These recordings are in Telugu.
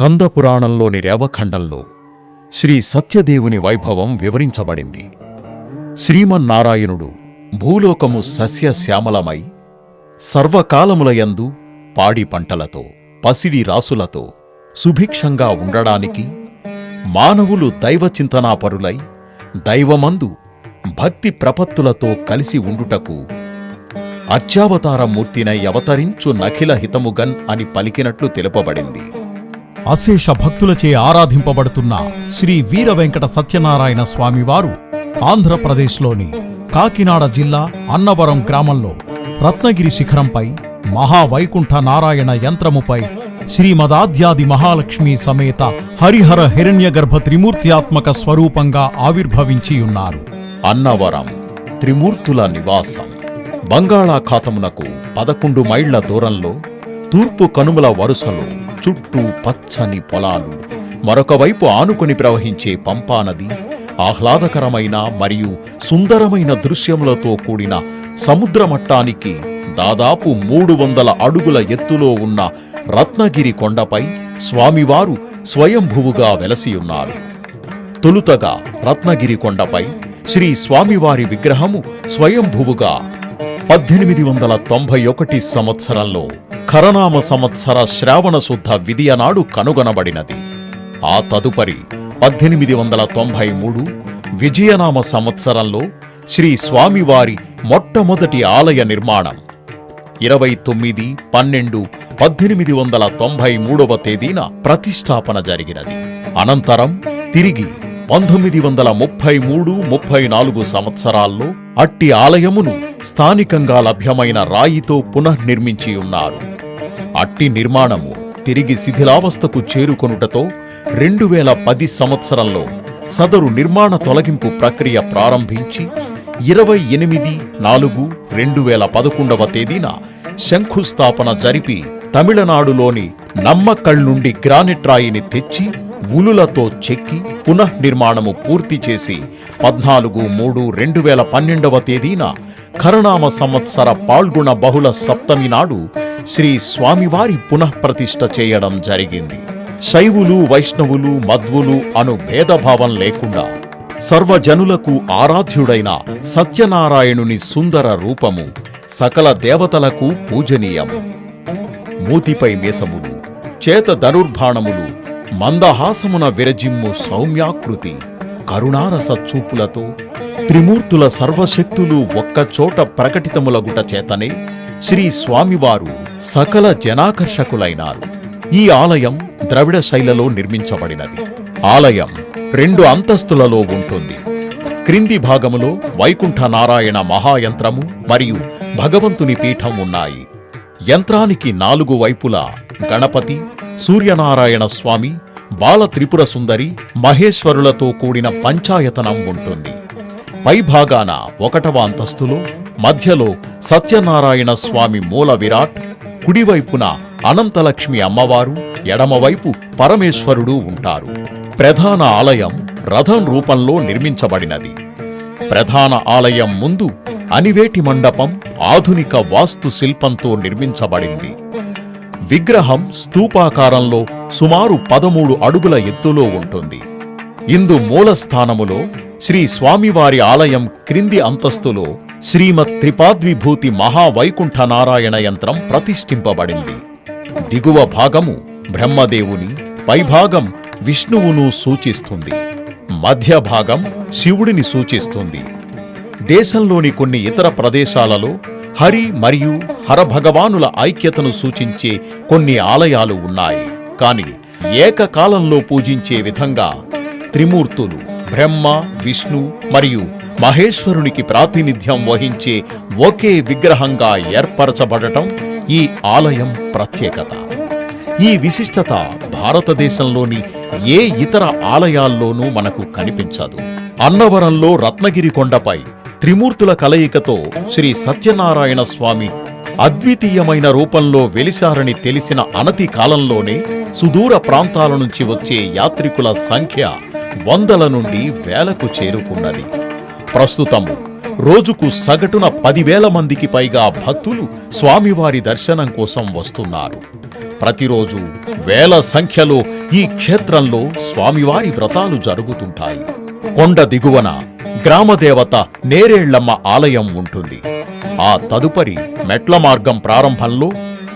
స్కందపురాణంలోని రేవఖండంలో శ్రీ సత్యదేవుని వైభవం వివరించబడింది. శ్రీమన్నారాయణుడు భూలోకము సస్యశ్యామలమై సర్వకాలములయందు పాడి పంటలతో పసిడి రాసులతో సుభిక్షంగా ఉండడానికి మానవులు దైవచింతనాపరులై దైవమందు భక్తి ప్రపత్తులతో కలిసి ఉండుటకు అత్యావతారమూర్తినై అవతరించు నఖిల హితముగన్ అని పలికినట్లు తెలుపబడింది. అశేష భక్తులచే ఆరాధింపబడుతున్న శ్రీ వీర వెంకట సత్యనారాయణ స్వామివారు ఆంధ్రప్రదేశ్లోని కాకినాడ జిల్లా అన్నవరం గ్రామంలో రత్నగిరి శిఖరంపై మహావైకుంఠ నారాయణ యంత్రముపై శ్రీమదాద్యాది మహాలక్ష్మి సమేత హరిహర హిరణ్యగర్భ త్రిమూర్త్యాత్మక స్వరూపంగా ఆవిర్భవించియున్నారు అన్నవరం త్రిమూర్తుల నివాసం. బంగాళాఖాతమునకు పదకొండు మైళ్ళ దూరంలో తూర్పు కనుమల వరుసలో చుట్టూ పచ్చని పొలాలు మరొక వైపు ఆనుకుని ప్రవహించే పంపానది ఆహ్లాదకరమైన మరియు సుందరమైన దృశ్యములతో కూడిన సముద్ర మట్టానికి దాదాపు మూడు వందల అడుగుల ఎత్తులో ఉన్న రత్నగిరి కొండపై స్వామివారు స్వయంభువుగా వెలసియున్నారు తొలుతగా రత్నగిరి కొండపై శ్రీ స్వామివారి విగ్రహము స్వయంభువుగా పద్దెనిమిది వందల తొంభై ఒకటి సంవత్సరంలో ఖరనామ సంవత్సర శ్రావణ శుద్ధ విధియనాడు కనుగొనబడినది. ఆ తదుపరి పద్దెనిమిది వందల తొంభై మూడు విజయనామ సంవత్సరంలో శ్రీ స్వామివారి మొట్టమొదటి ఆలయ నిర్మాణం. ఇరవై తొమ్మిది పన్నెండు పద్దెనిమిది వందల తొంభై మూడవ తేదీన ప్రతిష్టాపన జరిగినది. అనంతరం తిరిగి పంతొమ్మిది వందల ముప్పై మూడు ముప్పై నాలుగు సంవత్సరాల్లో అట్టి ఆలయమును స్థానికంగా లభ్యమైన రాయితో పునర్నిర్మించి ఉన్నారు. అట్టి నిర్మాణము తిరిగి శిథిలావస్థకు చేరుకొనుటతో రెండు వేల పది సంవత్సరంలో సదరు నిర్మాణ తొలగింపు ప్రక్రియ ప్రారంభించి ఇరవై ఎనిమిది నాలుగు రెండు వేల పదకొండవ తేదీన శంకుస్థాపన జరిపి తమిళనాడులోని నమ్మక్కల్ నుండి గ్రానైట్ రాయిని తెచ్చి ఉలులతో చెక్కి పునఃనిర్మాణము పూర్తి చేసి పద్నాలుగు మూడు రెండు వేల పన్నెండవ తేదీన కరుణామ సంవత్సర పాల్గొన బహుళ సప్తమి నాడు శ్రీ స్వామివారి పునఃప్రతిష్ఠ చేయడం జరిగింది. శైవులు వైష్ణవులు మధ్వులు అను భేదభావం లేకుండా సర్వజనులకు ఆరాధ్యుడైన సత్యనారాయణుని సుందర రూపము సకల దేవతలకు పూజనీయము. మూతిపై మీసములు చేత ధనుర్బాణములు మందహాసమున విరజిమ్ము సౌమ్యాకృతి కరుణారస చూపులతో త్రిమూర్తుల సర్వశక్తులు ఒక్కచోట ప్రకటితములగుట చేతనే శ్రీ స్వామివారు సకల జనాకర్షకులైనారు. ఈ ఆలయం ద్రవిడ శైలిలో నిర్మించబడినది. ఆలయం రెండు అంతస్తులలో ఉంటుంది. క్రింది భాగములో వైకుంఠ నారాయణ మహాయంత్రము మరియు భగవంతుని పీఠం ఉన్నాయి. యంత్రానికి నాలుగు వైపులా గణపతి సూర్యనారాయణ స్వామి బాల త్రిపుర సుందరి మహేశ్వరులతో కూడిన పంచాయతనం ఉంటుంది. పైభాగాన ఒకటవ అంతస్తులో మధ్యలో సత్యనారాయణ స్వామి మూల విరాట్ కుడివైపున అనంతలక్ష్మి అమ్మవారు ఎడమవైపు పరమేశ్వరుడు ఉంటారు. ప్రధాన ఆలయం రథం రూపంలో నిర్మించబడినది. ప్రధాన ఆలయం ముందు అనివేటి మండపం ఆధునిక వాస్తు శిల్పంతో నిర్మించబడింది. విగ్రహం స్తూపాకారంలో సుమారు పదమూడు అడుగుల ఎత్తులో ఉంటుంది. ఇందు మూలస్థానములో శ్రీ స్వామివారి ఆలయం క్రింది అంతస్తులో శ్రీమత్ త్రిపాద్విభూతి మహావైకుంఠ నారాయణ యంత్రం ప్రతిష్ఠింపబడింది. దిగువ భాగము బ్రహ్మదేవుని పైభాగం విష్ణువును సూచిస్తుంది. మధ్య భాగం శివుడిని సూచిస్తుంది. దేశంలోని కొన్ని ఇతర ప్రదేశాలలో హరి మరియు హరభగవానుల ఐక్యతను సూచించే కొన్ని ఆలయాలు ఉన్నాయి. కాని ఏకకాలంలో పూజించే విధంగా త్రిమూర్తులు బ్రహ్మ విష్ణు మరియు మహేశ్వరునికి ప్రాతినిధ్యం వహించే ఒకే విగ్రహంగా ఏర్పరచబడటం ఈ ఆలయం ప్రత్యేకత. ఈ విశిష్టత భారతదేశంలోని ఏ ఇతర ఆలయాల్లోనూ మనకు కనిపించదు. అన్నవరంలో రత్నగిరి కొండపై త్రిమూర్తుల కలయికతో శ్రీ సత్యనారాయణ స్వామి అద్వితీయమైన రూపంలో వెలిశారని తెలిసిన అనతి కాలంలోనే సుదూర ప్రాంతాల నుంచి వచ్చే యాత్రికుల సంఖ్య వందల నుండి వేలకు చేరుకున్నది. ప్రస్తుతము రోజుకు సగటున పదివేల మందికి పైగా భక్తులు స్వామివారి దర్శనం కోసం వస్తున్నారు. ప్రతిరోజు వేల సంఖ్యలో ఈ క్షేత్రంలో స్వామివారి వ్రతాలు జరుగుతుంటాయి. కొండ దిగువన గ్రామదేవత నేరేళ్ళమ్మ ఆలయం ఉంటుంది. ఆ తదుపరి మెట్ల మార్గం ప్రారంభంలో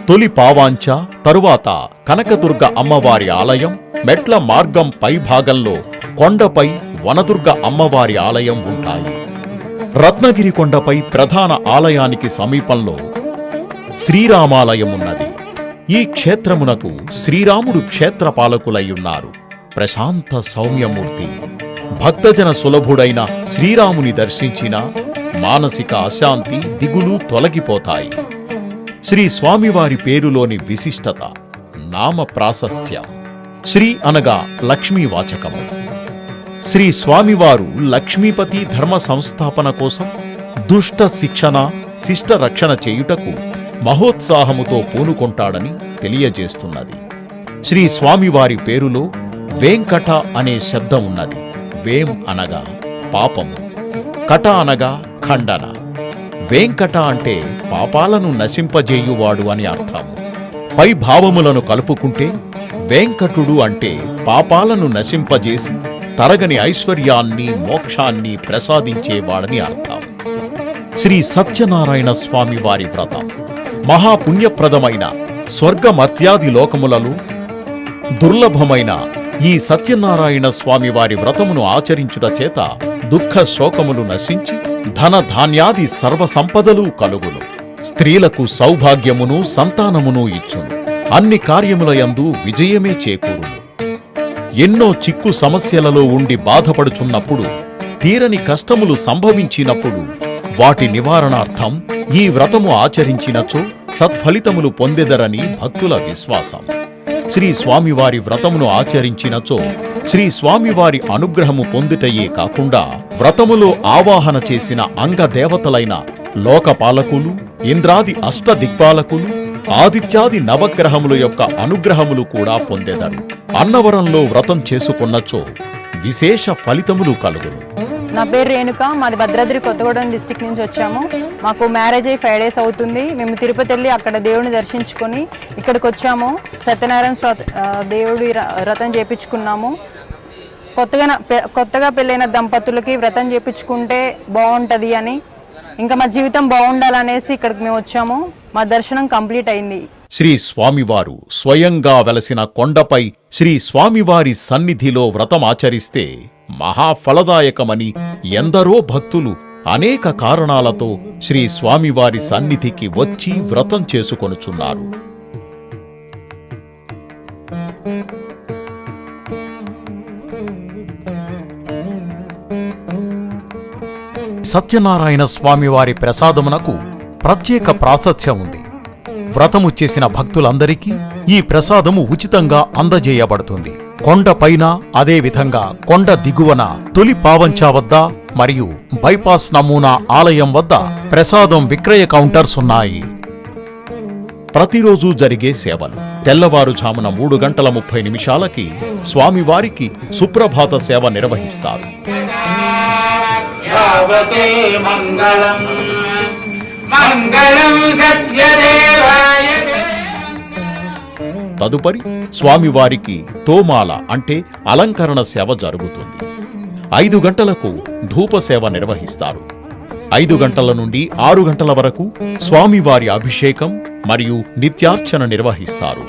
తొలి పావాంచ తరువాత కనకదుర్గ అమ్మవారి ఆలయం మెట్ల మార్గం పై భాగంలో కొండపై వనదుర్గ అమ్మవారి ఆలయం ఉంటాయి. రత్నగిరి కొండపై ప్రధాన ఆలయానికి సమీపంలో శ్రీరామాలయం ఉన్నది ఈ క్షేత్రమునకు శ్రీరాముడు క్షేత్రపాలకులయ్యున్నారు ప్రశాంత సౌమ్యమూర్తి. భక్తజన సులభుడైన శ్రీరాముని దర్శించిన మానసిక అశాంతి దిగులు తొలగిపోతాయి. శ్రీ స్వామివారి పేరులోని విశిష్టత నామ ప్రాశస్త్యం. శ్రీ అనగా లక్ష్మీవాచకము. శ్రీ స్వామివారు లక్ష్మీపతి ధర్మ సంస్థాపన కోసం దుష్ట శిక్షణ శిష్ట రక్షణ చేయుటకు మహోత్సాహముతో పూనుకొంటాడని తెలియజేస్తున్నది. శ్రీ స్వామివారి పేరులో వేంకట అనే శబ్దం ఉన్నది వేం అనగా పాపము కట అనగా ఖండన. వేంకట అంటే పాపాలను నశింపజేయువాడు అని అర్థము. పై భావములను కలుపుకుంటే వేంకటుడు అంటే పాపాలను నశింపజేసి తరగని ఐశ్వర్యాన్ని మోక్షాన్ని ప్రసాదించేవాడని అర్థం. శ్రీ సత్యనారాయణ స్వామి వారి వ్రతం. మహాపుణ్యప్రదమైన స్వర్గమర్త్యాది లోకములలో దుర్లభమైన ఈ సత్యనారాయణ స్వామి వారి వ్రతమును ఆచరించుట చేత దుఃఖ శోకములు నశించి ధన ధాన్యాది సర్వ సంపదలు కలుగును. స్త్రీలకు సౌభాగ్యమును సంతానమును ఇచ్చును. అన్ని కార్యములయందు విజయమే చేకూరును. ఎన్నో చిక్కు సమస్యలలో ఉండి బాధపడుచున్నప్పుడు తీరని కష్టములు సంభవించినప్పుడు వాటి నివారణార్థం ఈ వ్రతము ఆచరించినచో సత్ఫలితములు పొందెదరని భక్తుల విశ్వాసం. శ్రీ స్వామివారి వ్రతమును ఆచరించినచో శ్రీ స్వామివారి అనుగ్రహము పొందుటయే కాకుండా వ్రతములో ఆవాహన చేసిన అంగదేవతలైన లోకపాలకులు ఇంద్రాది అష్టదిక్పాలకులు ఆదిత్యాది నవగ్రహముల యొక్క అనుగ్రహములు కూడా పొందెదరు. అన్నవరంలో వ్రతం చేసుకున్నచో విశేష ఫలితములు కలుగును. నా పేరు రేణుక మాది భద్రాద్రి కొత్తగూడెం డిస్టిక్ నుంచి వచ్చాము. మాకు మ్యారేజ్ అయ్యి ఫైవ్ డేస్ అవుతుంది. మేము తిరుపతి వెళ్ళి అక్కడ దేవుని దర్శించుకొని ఇక్కడికి వచ్చాము. సత్యనారాయణ స్వ- దేవుడి ర- వ్రతం చేపించుకున్నాము. కొత్తగా కొత్తగా పెళ్ళైన దంపతులకి వ్రతం చేపించుకుంటే బాగుంటుంది అని ఇంకా మా జీవితం బాగుండాలనేసి ఇక్కడికి మేము వచ్చాము. మా దర్శనం కంప్లీట్ అయింది. శ్రీ స్వామివారు స్వయంగా వెలసిన కొండపై శ్రీ స్వామివారి సన్నిధిలో వ్రతమాచరిస్తే మహాఫలదాయకమని ఎందరో భక్తులు అనేక కారణాలతో శ్రీ స్వామివారి సన్నిధికి వచ్చి వ్రతం చేసుకొనుచున్నారు. సత్యనారాయణ స్వామివారి ప్రసాదమునకు ప్రత్యేక ప్రాశస్త్యం ఉంది. వ్రతము చేసిన భక్తులందరికీ ఈ ప్రసాదము ఉచితంగా అందజేయబడుతుంది. కొండపైన అదేవిధంగా కొండ దిగువన తొలి పావంచా వద్ద మరియు బైపాస్ నమూనా ఆలయం వద్ద ప్రసాదం విక్రయ కౌంటర్స్ ఉన్నాయి. ప్రతిరోజు జరిగే సేవలు. తెల్లవారుజామున మూడు గంటల ముప్పై నిమిషాలకి స్వామివారికి సుప్రభాత సేవ నిర్వహిస్తారు. మంగళం. తదుపరి స్వామివారికి తోమాల అంటే అలంకరణ సేవ జరుగుతుంది. ఐదు గంటలకు ధూప సేవ నిర్వహిస్తారు. ఐదు గంటల నుండి ఆరు గంటల వరకు స్వామివారి అభిషేకం మరియు నిత్యార్చన నిర్వహిస్తారు.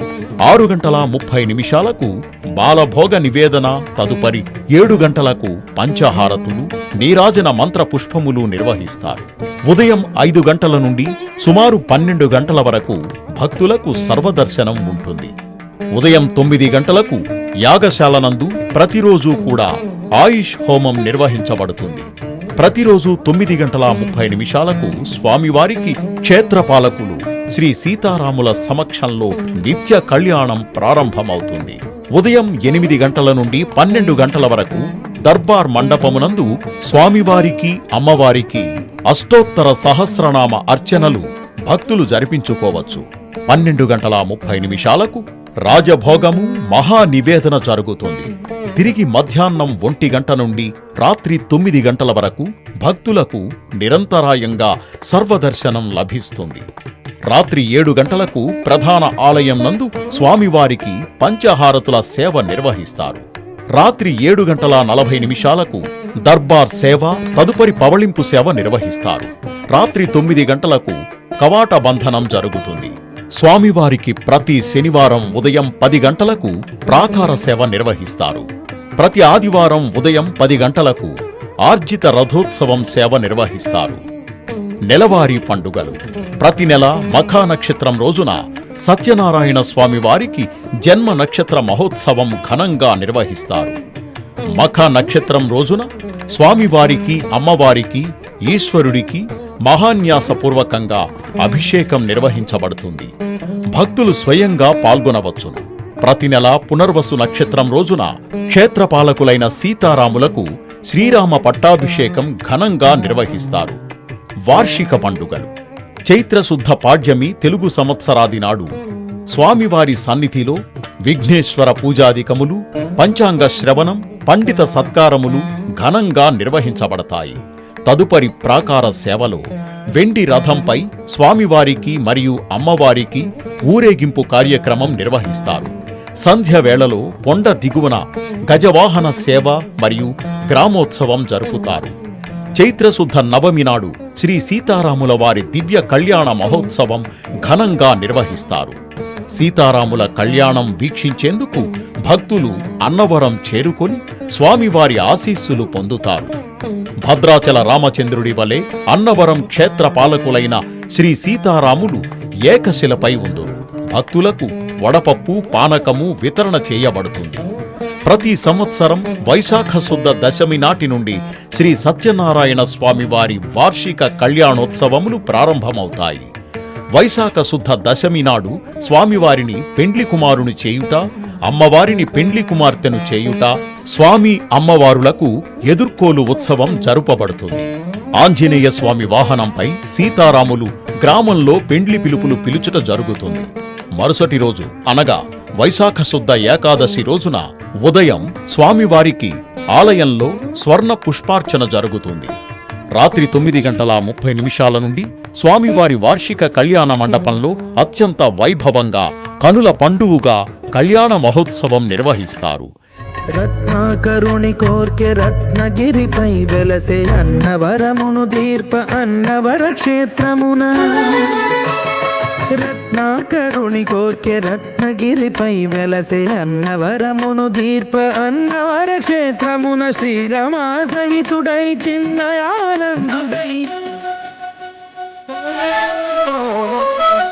ఆరు గంటల ముప్పై నిమిషాలకు బాలభోగ నివేదన తదుపరి ఏడు గంటలకు పంచహారతులు నీరాజన మంత్ర పుష్పములు నిర్వహిస్తారు. ఉదయం ఐదు గంటల నుండి సుమారు పన్నెండు గంటల వరకు భక్తులకు సర్వదర్శనం ఉంటుంది. ఉదయం తొమ్మిది గంటలకు యాగశాలనందు ప్రతిరోజు కూడా ఆయుష్ హోమం నిర్వహించబడుతుంది. ప్రతిరోజు తొమ్మిది గంటల ముప్పై నిమిషాలకు స్వామివారికి క్షేత్రపాలకులు శ్రీ సీతారాముల సమక్షంలో నిత్య కళ్యాణం ప్రారంభమవుతుంది. ఉదయం ఎనిమిది గంటల నుండి పన్నెండు గంటల వరకు దర్బార్ మండపమునందు స్వామివారికి అమ్మవారికి అష్టోత్తర సహస్రనామ అర్చనలు భక్తులు జరిపించుకోవచ్చు. పన్నెండు గంటల ముప్పై నిమిషాలకు రాజభోగము మహా నివేదన జరుగుతుంది. తిరిగి మధ్యాహ్నం ఒంటి గంట నుండి రాత్రి తొమ్మిది గంటల వరకు భక్తులకు నిరంతరాయంగా సర్వదర్శనం లభిస్తుంది. రాత్రి ఏడు గంటలకు ప్రధాన ఆలయం నందు స్వామివారికి పంచహారతుల సేవ నిర్వహిస్తారు. రాత్రి ఏడు గంటల నలభై నిమిషాలకు దర్బార్ సేవ తదుపరి పవళింపు సేవ నిర్వహిస్తారు. రాత్రి తొమ్మిది గంటలకు కవాట బంధనం జరుగుతుంది. స్వామివారికి ప్రతి శనివారం ఉదయం పది గంటలకు ప్రాకార సేవ నిర్వహిస్తారు. ప్రతి ఆదివారం ఉదయం పది గంటలకు ఆర్జిత రథోత్సవం సేవ నిర్వహిస్తారు. నెలవారీ పండుగలు. ప్రతి నెల మఖా నక్షత్రం రోజున సత్యనారాయణ స్వామివారికి జన్మ నక్షత్ర మహోత్సవం ఘనంగా నిర్వహిస్తారు. మఖ నక్షత్రం రోజున స్వామివారికి అమ్మవారికి ఈశ్వరుడికి మహాన్యాసపూర్వకంగా అభిషేకం నిర్వహించబడుతుంది. భక్తులు స్వయంగా పాల్గొనవచ్చును. ప్రతి నెల పునర్వసు నక్షత్రం రోజున క్షేత్రపాలకులైన సీతారాములకు శ్రీరామ పట్టాభిషేకం ఘనంగా నిర్వహిస్తారు. వార్షిక పండుగలు. చైత్రశుద్ధ పాడ్యమి తెలుగు సంవత్సరాది నాడు స్వామివారి సన్నిధిలో విఘ్నేశ్వర పూజాదికములు పంచాంగ శ్రవణం పండిత సత్కారములు ఘనంగా నిర్వహించబడతాయి. తదుపరి ప్రాకార సేవలో వెండి రథంపై స్వామివారికి మరియు అమ్మవారికి ఊరేగింపు కార్యక్రమం నిర్వహిస్తారు. సంధ్య వేళలో కొండ దిగువన గజవాహన సేవ మరియు గ్రామోత్సవం జరుపుతారు. చైత్రశుద్ధ నవమి నాడు శ్రీ సీతారాముల వారి దివ్య కళ్యాణ మహోత్సవం ఘనంగా నిర్వహిస్తారు. సీతారాముల కళ్యాణం వీక్షించేందుకు భక్తులు అన్నవరం చేరుకొని స్వామివారి ఆశీస్సులు పొందుతారు. భద్రాచల రామచంద్రుడి వలె అన్నవరం క్షేత్ర పాలకులైన శ్రీ సీతారాములు ఏకశిలపై ఉందురు. భక్తులకు వడపప్పు పానకము వితరణ చేయబడుతుంది. ప్రతి సంవత్సరం వైశాఖ శుద్ధ దశమి నాటి నుండి శ్రీ సత్యనారాయణ స్వామివారి వార్షిక కళ్యాణోత్సవములు ప్రారంభమవుతాయి. వైశాఖ శుద్ధ దశమి నాడు స్వామివారిని పెండ్లి కుమారుని చేయుట అమ్మవారిని పెండ్లి కుమార్తెను చేయుట స్వామి అమ్మవారులకు ఎదుర్కోలు ఉత్సవం జరుపబడుతుంది. ఆంజనేయ స్వామి వాహనంపై సీతారాములు గ్రామంలో పెండ్లి పిలుపులు పిలుచుట జరుగుతుంది. మరుసటి రోజు అనగా వైశాఖ శుద్ధ ఏకాదశి రోజున ఉదయం స్వామివారికి ఆలయంలో స్వర్ణ పుష్పార్చన జరుగుతుంది. రాత్రి తొమ్మిది గంటల ముప్పై నిమిషాల నుండి స్వామివారి వార్షిక కళ్యాణ మండపంలో అత్యంత వైభవంగా కనుల పండువుగా కళ్యాణ మహోత్సవం నిర్వహిస్తారు. రత్నాకరుణి కోర్కె రత్నగిరిపై వెలసే అన్నవరమును దీర్ప అన్నవర క్షేత్రమున. రత్నాకరుణి కోర్కె రత్నగిరిపై వెలసే అన్నవరమును దీర్ప అన్నవర క్షేత్రమున శ్రీరమా సహితుడై చిన్నయానందుడై.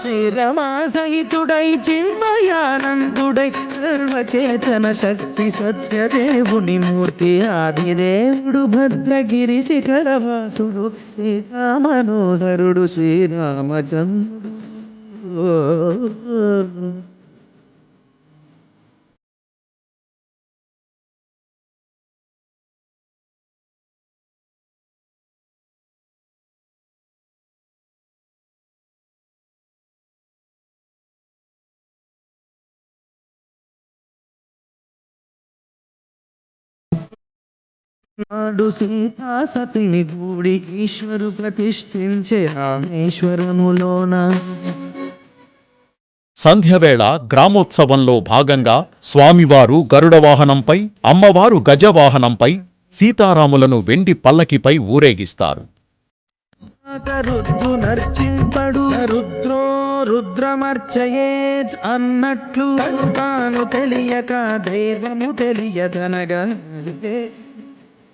శ్రీరమాసహితుడై చిన్మయానందుడై సర్వచేతన శక్తి సత్యదేవుని మూర్తి ఆదిదేవుడు భద్రగిరి శిఖరవాసుడు శ్రీరామనోహరుడు శ్రీరామచంద్రుడు. నాడు సీతా సతిని గూడి ఈశ్వరు ప్రతిష్ఠించే రామేశ్వరములోన. సంధ్యవేళ గ్రామోత్సవంలో భాగంగా స్వామివారు గరుడ వాహనంపై అమ్మవారు గజవాహనంపై సీతారాములను వెండి పల్లకిపై ఊరేగిస్తారు. రుద్రు నర్చింపడు రుద్రో రుద్రమర్చయేత్ అన్నట్లు తాను తెలియక దైవము తెలియదనగా.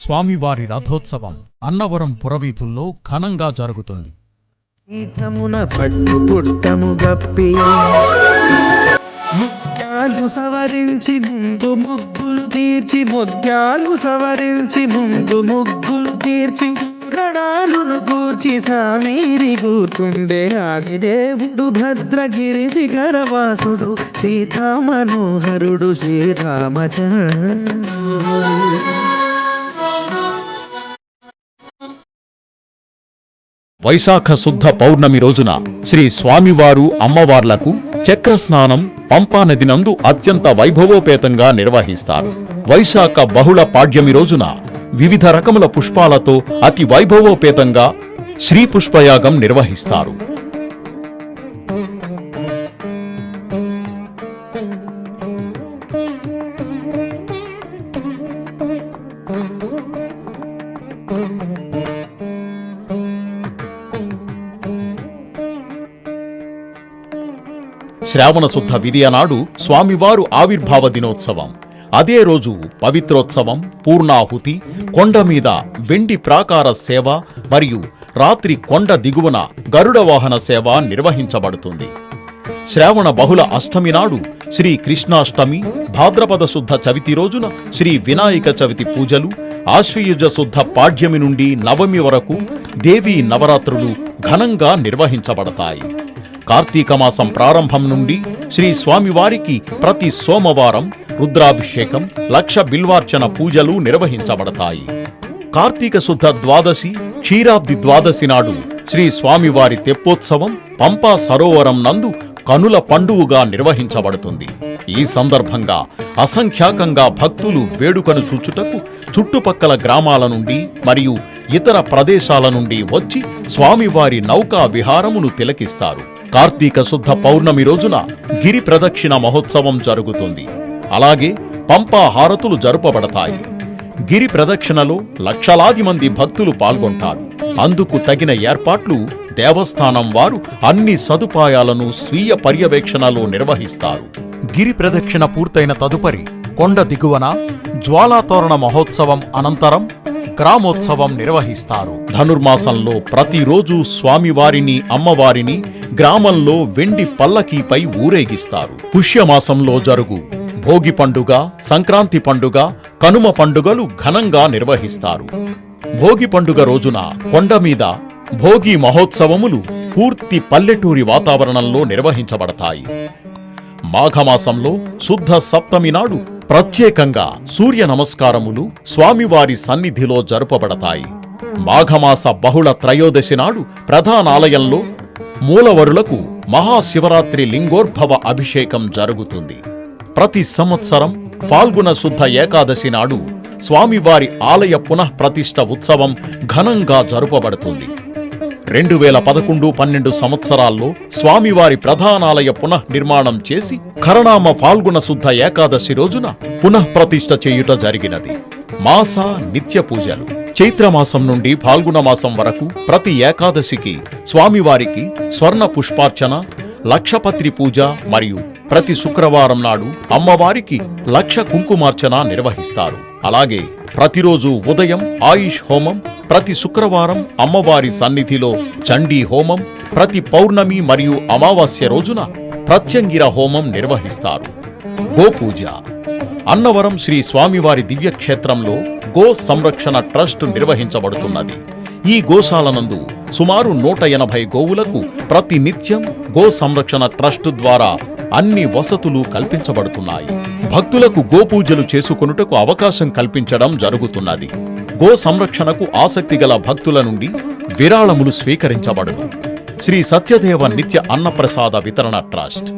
స్వామివారి రథోత్సవం అన్నవరం పురవీధుల్లో ఘనంగా జరుగుతుంది. పీఠమున పట్టు పుట్టము గప్పి ముత్యాలు సవరించి ముందు ముగ్గులు తీర్చి ముత్యాలు సవరించి ముందు ముగ్గులు తీర్చి కంకణాలును కూర్చి సామీరి కూర్చుండే ఆదిదేవుడు భద్రగిరి శిఖరవాసుడు సీతామనోహరుడు శ్రీరామచంద్ర వైశాఖ శుద్ధ పౌర్ణమి రోజున శ్రీ స్వామివారు అమ్మవార్లకు చక్ర స్నానం పంపానది నందు అత్యంత వైభవోపేతంగా నిర్వహిస్తారు. వైశాఖ బహుళ పాడ్యమి రోజున వివిధ రకముల పుష్పాలతో అతి వైభవోపేతంగా శ్రీ పుష్పయాగం నిర్వహిస్తారు. శ్రావణ శుద్ధ స్వామివారు ఆవిర్భావ దినోత్సవం. అదే రోజు పవిత్రోత్సవం పూర్ణాహుతి కొండ మీద వెండి ప్రాకార సేవ మరియు రాత్రి కొండ దిగువన గరుడ వాహన సేవ నిర్వహించబడుతుంది. శ్రావణ బహుళ అష్టమి నాడు శ్రీ కృష్ణాష్టమి భాద్రపద శుద్ధ చవితి రోజున శ్రీ వినాయక చవితి పూజలు ఆశ్వయుజ శుద్ధ పాడ్యమి నుండి నవమి వరకు దేవీ నవరాత్రులు ఘనంగా నిర్వహించబడతాయి. కార్తీక మాసం ప్రారంభం నుండి శ్రీ స్వామివారికి ప్రతి సోమవారం రుద్రాభిషేకం లక్ష బిల్వార్చన పూజలు నిర్వహించబడతాయి. కార్తీక శుద్ధ ద్వాదశి క్షీరాబ్ది ద్వాదశి నాడు శ్రీ స్వామివారి తెప్పోత్సవం పంపా సరోవరం నందు కనుల పండువుగా నిర్వహించబడుతుంది. ఈ సందర్భంగా అసంఖ్యాకంగా భక్తులు వేడుకను చూచుటకు చుట్టుపక్కల గ్రామాల నుండి మరియు ఇతర ప్రదేశాల నుండి వచ్చి స్వామివారి నౌకా విహారమును తిలకిస్తారు. కార్తీక శుద్ధ పౌర్ణమి రోజున గిరి ప్రదక్షిణ మహోత్సవం జరుగుతుంది. అలాగే పంపా హారతులు జరుపబడతాయి. గిరి ప్రదక్షిణలో లక్షలాది మంది భక్తులు పాల్గొంటారు. అందుకు తగిన ఏర్పాట్లు దేవస్థానం వారు అన్ని సదుపాయాలను స్వీయ పర్యవేక్షణలో నిర్వహిస్తారు. గిరి ప్రదక్షిణ పూర్తయిన తదుపరి కొండ దిగువన జ్వాలాతోరణ మహోత్సవం అనంతరం గ్రామోత్సవం నిర్వహిస్తారు. ధనుర్మాసంలో ప్రతిరోజు స్వామివారిని అమ్మవారిని గ్రామంలో వెండి పల్లకీపై ఊరేగిస్తారు. పుష్యమాసంలో జరుగు. భోగి పండుగ సంక్రాంతి పండుగ కనుమ పండుగలు ఘనంగా నిర్వహిస్తారు. భోగి పండుగ రోజున కొండ మీద భోగి మహోత్సవములు పూర్తి పల్లెటూరి వాతావరణంలో నిర్వహించబడతాయి. మాఘమాసంలో శుద్ధ సప్తమి నాడు ప్రత్యేకంగా సూర్య నమస్కారములు స్వామివారి సన్నిధిలో జరుపబడతాయి. మాఘమాస బహుళ త్రయోదశి నాడు ప్రధానాలయంలో మూలవరులకు మహాశివరాత్రి లింగోద్భవ అభిషేకం జరుగుతుంది. ప్రతి సంవత్సరం ఫాల్గుణ శుద్ధ ఏకాదశి నాడు స్వామివారి ఆలయ పునఃప్రతిష్ఠ ఉత్సవం ఘనంగా జరుపబడుతుంది. రెండు వేల పదకొండు పన్నెండు సంవత్సరాల్లో స్వామివారి ప్రధానాలయ పునః నిర్మాణం చేసి కరణామ ఫాల్గుణ శుద్ధ ఏకాదశి రోజున పునఃప్రతిష్ఠ చేయుట జరిగినది. మాస నిత్య పూజలు. చైత్రమాసం నుండి ఫాల్గుణ మాసం వరకు ప్రతి ఏకాదశికి స్వామివారికి స్వర్ణ పుష్పార్చన లక్షపత్రి పూజ మరియు ప్రతి శుక్రవారం నాడు అమ్మవారికి లక్ష కుంకుమార్చన నిర్వహిస్తారు. అలాగే ప్రతిరోజు ఉదయం ఆయుష్ హోమం ప్రతి శుక్రవారం అమ్మవారి సన్నిధిలో చండీ హోమం ప్రతి పౌర్ణమి మరియు అమావాస్య రోజున ప్రత్యంగిర హోమం నిర్వహిస్తారు. గోపూజ. అన్నవరం శ్రీ స్వామివారి దివ్యక్షేత్రంలో గో సంరక్షణ ట్రస్ట్ నిర్వహించబడుతున్నది. ఈ గోశాలనందు సుమారు నూట ఎనభై గోవులకు ప్రతి నిత్యం గో సంరక్షణ ట్రస్ట్ ద్వారా అన్ని వసతులు కల్పించబడుతున్నాయి. భక్తులకు గోపూజలు చేసుకొనుటకు అవకాశం కల్పించడం జరుగుతున్నది. గో సంరక్షణకు ఆసక్తి గల భక్తుల నుండి విరాళములు స్వీకరించబడును. శ్రీ సత్యదేవ నిత్య అన్నప్రసాద వితరణ ట్రస్ట్.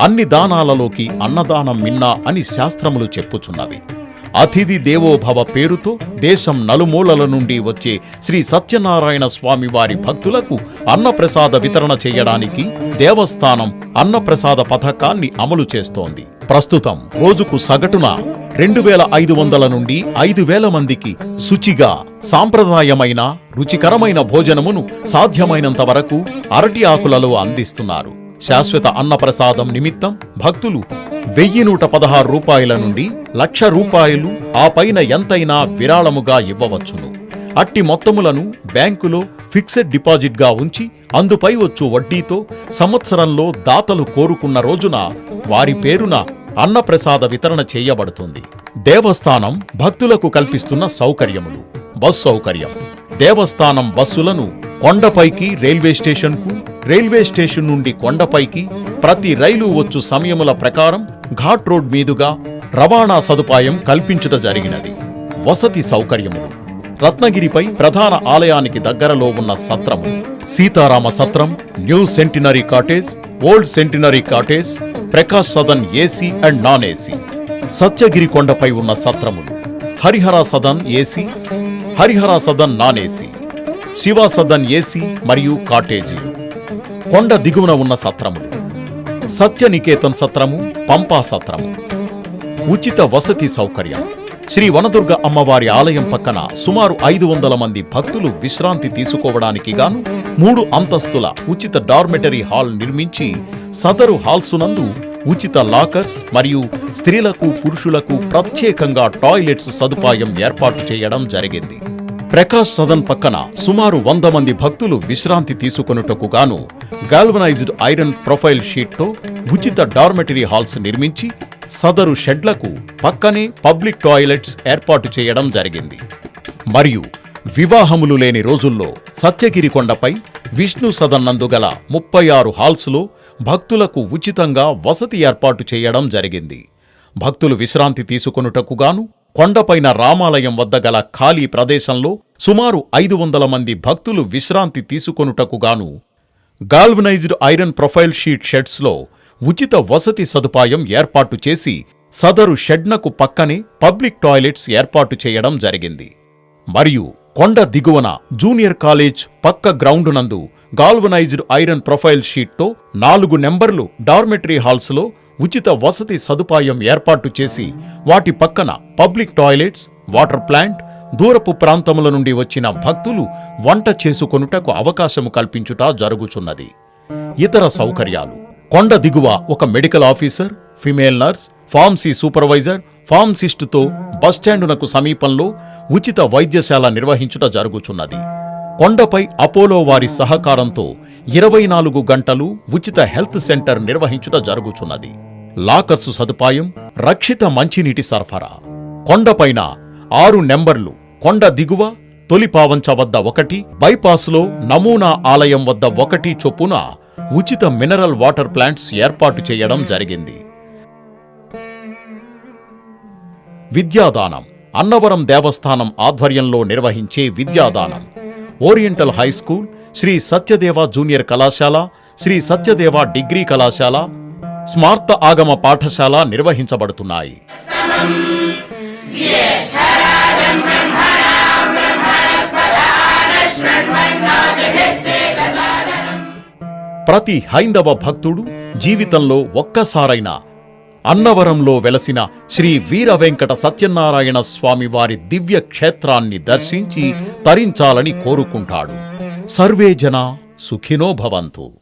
అన్ని దానాలలోకి అన్నదానం మిన్నా అని శాస్త్రములు చెప్పుచున్నవి. అతిథి దేవోభవ పేరుతో దేశం నలుమూలల నుండి వచ్చే శ్రీ సత్యనారాయణ స్వామి వారి భక్తులకు అన్నప్రసాద వితరణ చేయడానికి దేవస్థానం అన్నప్రసాద పథకాన్ని అమలు చేస్తోంది. ప్రస్తుతం రోజుకు సగటున రెండు వేల ఐదు వందల నుండి ఐదు వేల మందికి శుచిగా సాంప్రదాయమైన రుచికరమైన భోజనమును సాధ్యమైనంత వరకు అరటి ఆకులలో అందిస్తున్నారు. శాశ్వత అన్నప్రసాదం నిమిత్తం భక్తులు వెయ్యి నూట పదహారు రూపాయల నుండి లక్ష రూపాయలు ఆ పైన ఎంతైనా విరాళముగా ఇవ్వవచ్చును. అట్టి మొత్తములను బ్యాంకులో ఫిక్సెడ్ డిపాజిట్గా ఉంచి అందుపై వచ్చు వడ్డీతో సంవత్సరంలో దాతలు కోరుకున్న రోజున వారి పేరున అన్నప్రసాద వితరణ చేయబడుతుంది. దేవస్థానం భక్తులకు కల్పిస్తున్న సౌకర్యములు. బస్ సౌకర్యం. దేవస్థానం బస్సులను కొండపైకి రైల్వే స్టేషన్కు రైల్వే స్టేషన్ నుండి కొండపైకి ప్రతి రైలు వచ్చు సమయముల ప్రకారం ఘాట్ రోడ్ మీదుగా రవాణా సదుపాయం కల్పించుట జరిగినది. వసతి సౌకర్యములు. రత్నగిరిపై ప్రధాన ఆలయానికి దగ్గరలో ఉన్న సత్రము. సీతారామ సత్రం new centenary cottage old centenary cottage Prakash Sadan AC and non AC Satyagiri కొండపై ఉన్న సత్రములు. Harihara Sadan AC Harihara Sadan non AC Shiva Sadan AC మరియు కాటేజీలు కొండ దిగువన ఉన్న సత్రములు. సత్యనికేతన్ సత్రము పంపా సత్రము. ఉచిత వసతి సౌకర్యం. శ్రీ వనదుర్గ అమ్మవారి ఆలయం పక్కన సుమారు ఐదు వందల మంది భక్తులు విశ్రాంతి తీసుకోవడానికి గాను మూడు అంతస్తుల ఉచిత డార్మెటరీ హాల్ నిర్మించి సదరు హాల్సునందు ఉచిత లాకర్స్ మరియు స్త్రీలకు పురుషులకు ప్రత్యేకంగా టాయిలెట్స్ సదుపాయం ఏర్పాటు చేయడం జరిగింది. ప్రకాష్ సదన్ పక్కన సుమారు వంద మంది భక్తులు విశ్రాంతి తీసుకొనుటకు గాను గాల్వనైజ్డ్ ఐరన్ ప్రొఫైల్ షీట్తో ఉచిత డార్మెటరీ హాల్స్ నిర్మించి సదరు షెడ్లకు పక్కనే పబ్లిక్ టాయిలెట్స్ ఏర్పాటు చేయడం జరిగింది. మరియు వివాహములు లేని రోజుల్లో సత్యగిరి కొండపై విష్ణు సదన్ నందుగల ముప్పై ఆరు హాల్స్లో భక్తులకు ఉచితంగా వసతి ఏర్పాటు చేయడం జరిగింది. భక్తులు విశ్రాంతి తీసుకొనుటకు గాను కొండపైన రామాలయం వద్ద గల ఖాళీ ప్రదేశంలో సుమారు ఐదు వందల మంది భక్తులు విశ్రాంతి తీసుకొనుటకు గాను గాల్వనైజ్డ్ ఐరన్ ప్రొఫైల్ షీట్ షెడ్స్లో ఉచిత వసతి సదుపాయం ఏర్పాటు చేసి సదరు షెడ్నకు పక్కనే పబ్లిక్ టాయిలెట్స్ ఏర్పాటు చేయడం జరిగింది. మరియు కొండ దిగువన జూనియర్ కాలేజ్ పక్క గ్రౌండ్ నందు గాల్వనైజ్డ్ ఐరన్ ప్రొఫైల్ షీట్తో నాలుగు నెంబర్లు డార్మెటరీ హాల్స్లో ఉచిత వసతి సదుపాయం ఏర్పాటు చేసి వాటి పక్కన పబ్లిక్ టాయిలెట్స్ వాటర్ ప్లాంట్ దూరపు ప్రాంతముల నుండి వచ్చిన భక్తులు వంట చేసుకొనుటకు అవకాశము కల్పించుట జరుగుచున్నది. ఇతర సౌకర్యాలు. కొండ దిగువ ఒక medical officer female nurse pharmacy supervisor ఫార్మసిస్టుతో బస్టాండునకు సమీపంలో ఉచిత వైద్యశాల నిర్వహించుట జరుగుచున్నది. కొండపై అపోలో వారి సహకారంతో ఇరవై నాలుగు గంటలు ఉచిత హెల్త్ సెంటర్ నిర్వహించుట జరుగుచున్నది. లాకర్సు సదుపాయం రక్షిత మంచినీటి సరఫరా. కొండపైన ఆరు నెంబర్లు కొండ దిగువ తొలి పావంచ వద్ద ఒకటి బైపాస్లో నమూనా ఆలయం వద్ద ఒకటి చొప్పున ఉచిత మినరల్ వాటర్ ప్లాంట్స్ ఏర్పాటు చేయడం జరిగింది. విద్యాదానం. అన్నవరం దేవస్థానం ఆధ్వర్యంలో నిర్వహించే విద్యాదానం. Oriental high school Shri Satyadeva junior కళాశాల శ్రీ సత్యదేవ డిగ్రీ కళాశాల స్మార్త ఆగమ పాఠశాల నిర్వహించబడుతున్నాయి. ప్రతి హైందవ భక్తుడు జీవితంలో ఒక్కసారైనా అన్నవరంలో వెలసిన శ్రీ వీర వెంకట సత్యనారాయణ స్వామి వారి దివ్య క్షేత్రాన్ని దర్శించి తరించాలని కోరుకుంటాడు. సర్వే జన సుఖినో భవంతు.